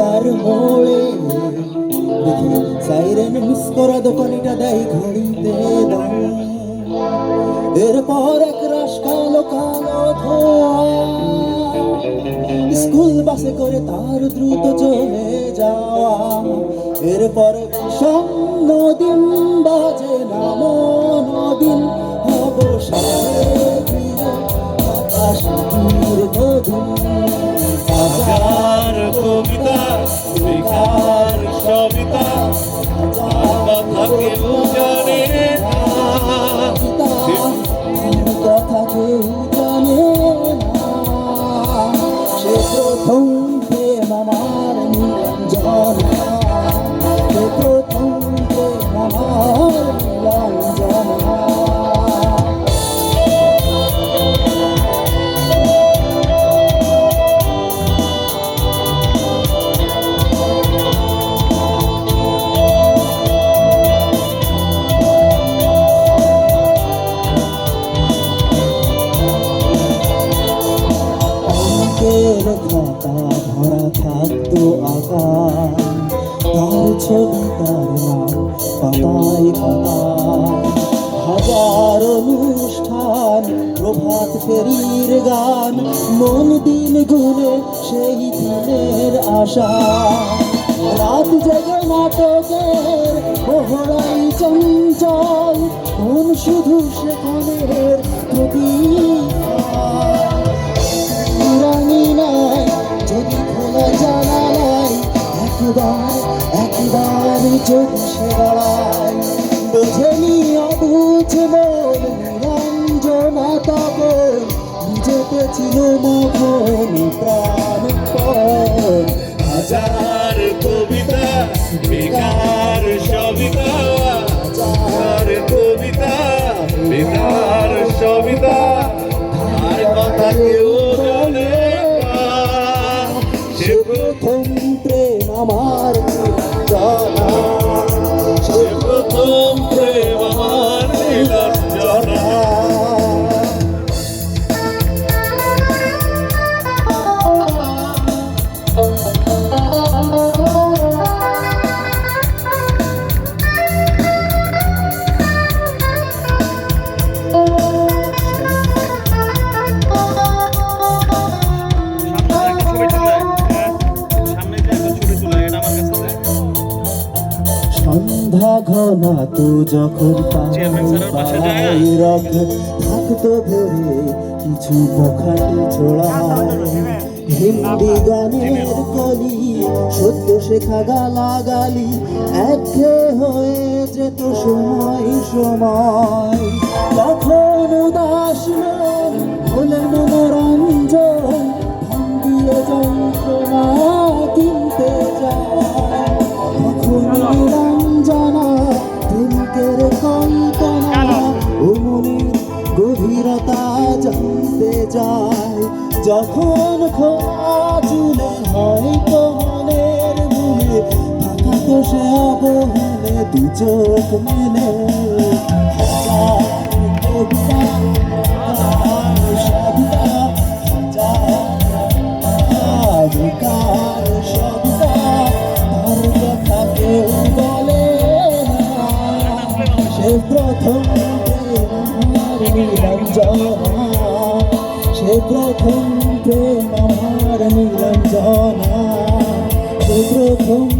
রাস্তার মোড়ে। দেখি সাইরেন মিস করা দোকানিটা দেয় ঘড়িতে এরপর এক রাস কালো কালো স্কুল বাসে করে তার দ্রুত চলে যাওয়া। এরপর বিষম নদীন বাজে নাম নদীন হব অঙ্কের খাতা ভরা থাকতো আকার তার ছবি তার পাতায় হাজার অনুষ্ঠান, প্রভাত ফেরির গান, মন দিন গুনে সেই দিনের আশা। রাত জেগে নাটকের পোহরাই চঞ্চল কোন শুধু সেখানের প্রতীক্ষা চোখ গড়াই বোঝেনি অবুঝ মন নিরঞ্জনা নিজেতে ছিল প্রাণ হাজার কবিতা বেকার সন্ধ্যা ঘনা তু যখন রক থাকতো ভেবে কিছু বখাটে ছোড়ায় হিন্দি গানের কলি সত্য শেখা গালা গালি এক হয়ে যেত সময় সময়। যায় যখন খোলা চুলে হয়তো মনের মনে থাকা তো সে অবহেলে দু চোখ মেলে। সে প্রথম নিরঞ্জনা সে প্রথম প্রেম আমার নিরঞ্জনা। সে প্রথম